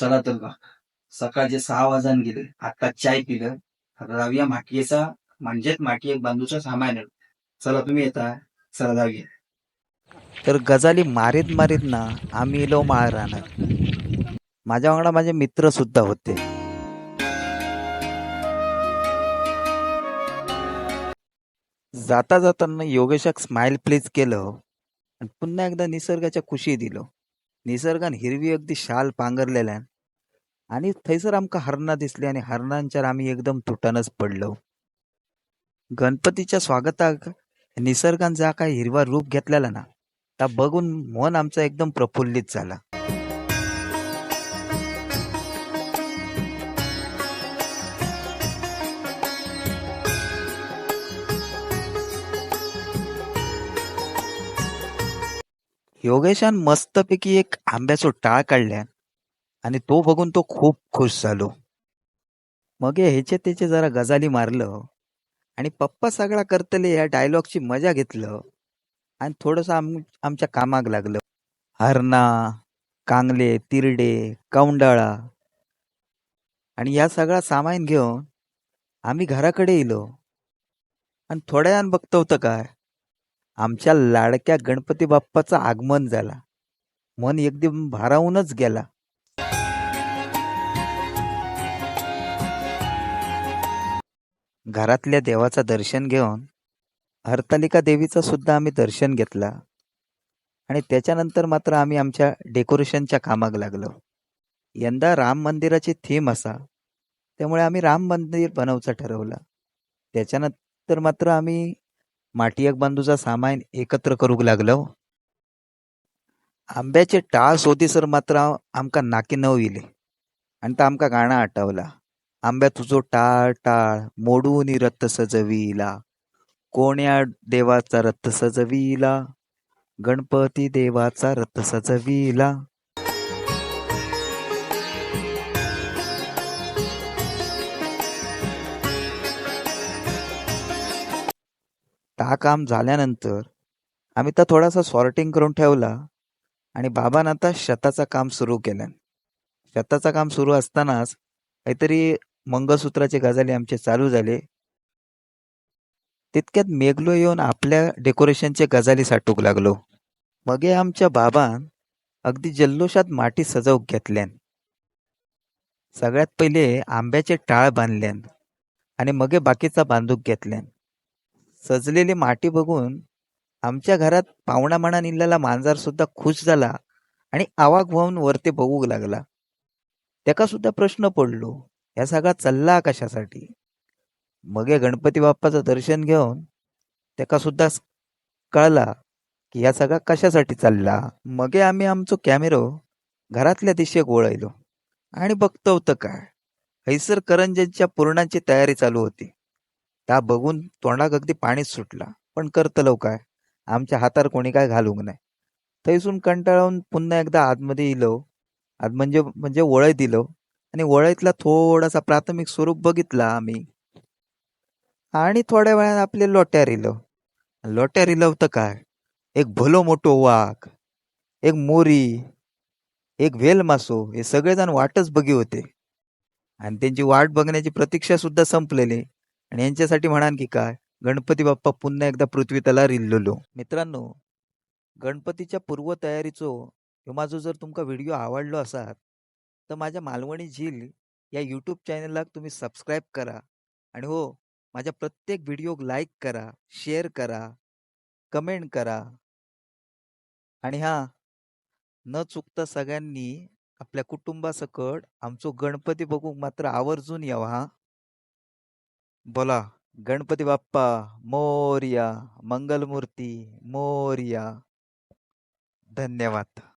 चला तर का सकाळचे सहा वाजून गेले. आता चाय पिलं. आता जाऊया माटियेचा म्हणजेच माटी एक बांधूचा सामान आहे. चला तुम्ही येता चला जाऊया. तर गजाली मारीत मारीत ना आम्ही इलो माळ राहणार. माझ्या वांगडा माझे मित्र सुद्धा होते. जाता जाताना योगेशाक स्माइल प्लीज केलं. आणि पुन्हा एकदा निसर्गाच्या खुशी दिलो. निसर्गान हिरवी अगदी शाल पांघरलेल्यान आणि थंयसर आमकां हरणां दिसली आणि हरणांच्यार आम्ही एकदम तुटानच पडलो. गणपतीच्या स्वागताक निसर्गान जा काय हिरवा रूप घेतलेला ना ता बघून मन आमचा एकदम प्रफुल्लित झाला. योगेशान मस्तपैकी एक आंब्याचो टाळ काढल्या आणि तो बघून तो खूप खुश झालो. मग ह्याचे त्याचे जरा गजाली मारलं आणि पप्पा सगळा करतले या डायलॉगची मजा घेतलं आणि थोडंसं आम आमच्या कामाक लागलं. हरणा कांगले तिरडे कौंडाळा आणि या सगळा सामान घेऊन आम्ही घराकडे येलो आणि थोड्या वेळान बघतो होतं काय? आमच्या लाडक्या गणपती बाप्पाचं आगमन झाला. मन एकदम भारावूनच गेला. घरातल्या देवाचं दर्शन घेऊन हरतालिका देवीचं सुद्धा आम्ही दर्शन घेतला. आणि त्याच्यानंतर मात्र आम्ही आमच्या डेकोरेशनच्या कामाक लागलो. यंदा राम मंदिराची थीम असा. त्यामुळे आम्ही राम मंदिर बनवचं ठरवलं. त्याच्यानंतर मात्र आम्ही माटियक बांधूचा सामान एकत्र करूक लागलो. आंब्याचे टाळ सोदीसर मात्र आमकां नाकी नव इले आणि तो आमकां गाणं आठवला. आंब्या तुझो टाळ टाळ मोडून रथ सजविला. कोण्या देवाचा रथ सजविला? गणपती देवाचा रथ सजविला. ता काम झाल्यानंतर आम्ही तर थोडासा सॉर्टिंग करून ठेवला आणि बाबान आता शेताचं काम सुरू केलं. शेताचं काम सुरू असतानाच काहीतरी मंगळसूत्राचे गजाली आमचे चालू झाले. तितक्यात मेघलो येऊन आपल्या डेकोरेशनचे गजाली साठूक लागलो. मगे आमच्या बाबान अगदी जल्लोषात माटी सजवूक घेतल्यान. सगळ्यात पहिले आंब्याचे टाळ बांधल्यान आणि मगे बाकीचा बांधूक घेतल्यान. सजलेली माटी बघून आमच्या घरात पाहुणा म्हणा निघलेला मांजार सुद्धा खुश झाला आणि आवाक होऊन वरती बघूक लागला. त्याका सुद्धा प्रश्न पडलो या सगळा चालला कशासाठी? मगे गणपती बाप्पाचं दर्शन घेऊन त्याका सुद्धा कळला की या सगळा कशासाठी चालला. मगे आम्ही आमचो कॅमेरो घरातल्या दिशेक वळयलो. आणि बघतो होतं काय? हैसर करंजांच्या पुरणाची तयारी चालू होती. त्या बघून तोंडाक अगदी पाणीच सुटला. पण करतलो काय? आमच्या हातावर कोणी काय घालूक नाही थंयसून कंटाळून पुन्हा एकदा आतमध्ये इलो. आत म्हणजे म्हणजे वळय दिलो आणि वळईतला थोडासा प्राथमिक स्वरूप बघितला आम्ही. आणि थोड्या वेळात आपले लोट्यार इलो. लोट्यार इलो तर काय? एक भलो मोठो वाघ. एक मोरी. एक वेल मासो. हे सगळेजण वाटच बघी होते. आणि त्यांची वाट बघण्याची प्रतीक्षा सुद्धा संपलेली. आणि यांच्यासाठी म्हणान की काय? गणपती बाप्पा पुन्हा एकदा पृथ्वी तलार मित्रांनो गणपतीच्या पूर्वतयारीचो ह्यो माझो जर तुमका व्हिडिओ आवडलो असात तर माझ्या मालवणी झील या यूट्यूब चॅनलला तुम्ही सबस्क्राईब करा. आणि हो माझ्या प्रत्येक व्हिडिओ लाईक करा शेअर करा कमेंट करा. आणि हा न चुकता सगळ्यांनी आपल्या कुटुंबासकट आमचो गणपती बघूक मात्र आवर्जून यावा हा. बोला गणपती बाप्पा मोर्या मंगलमूर्ती मोर्या धन्यवाद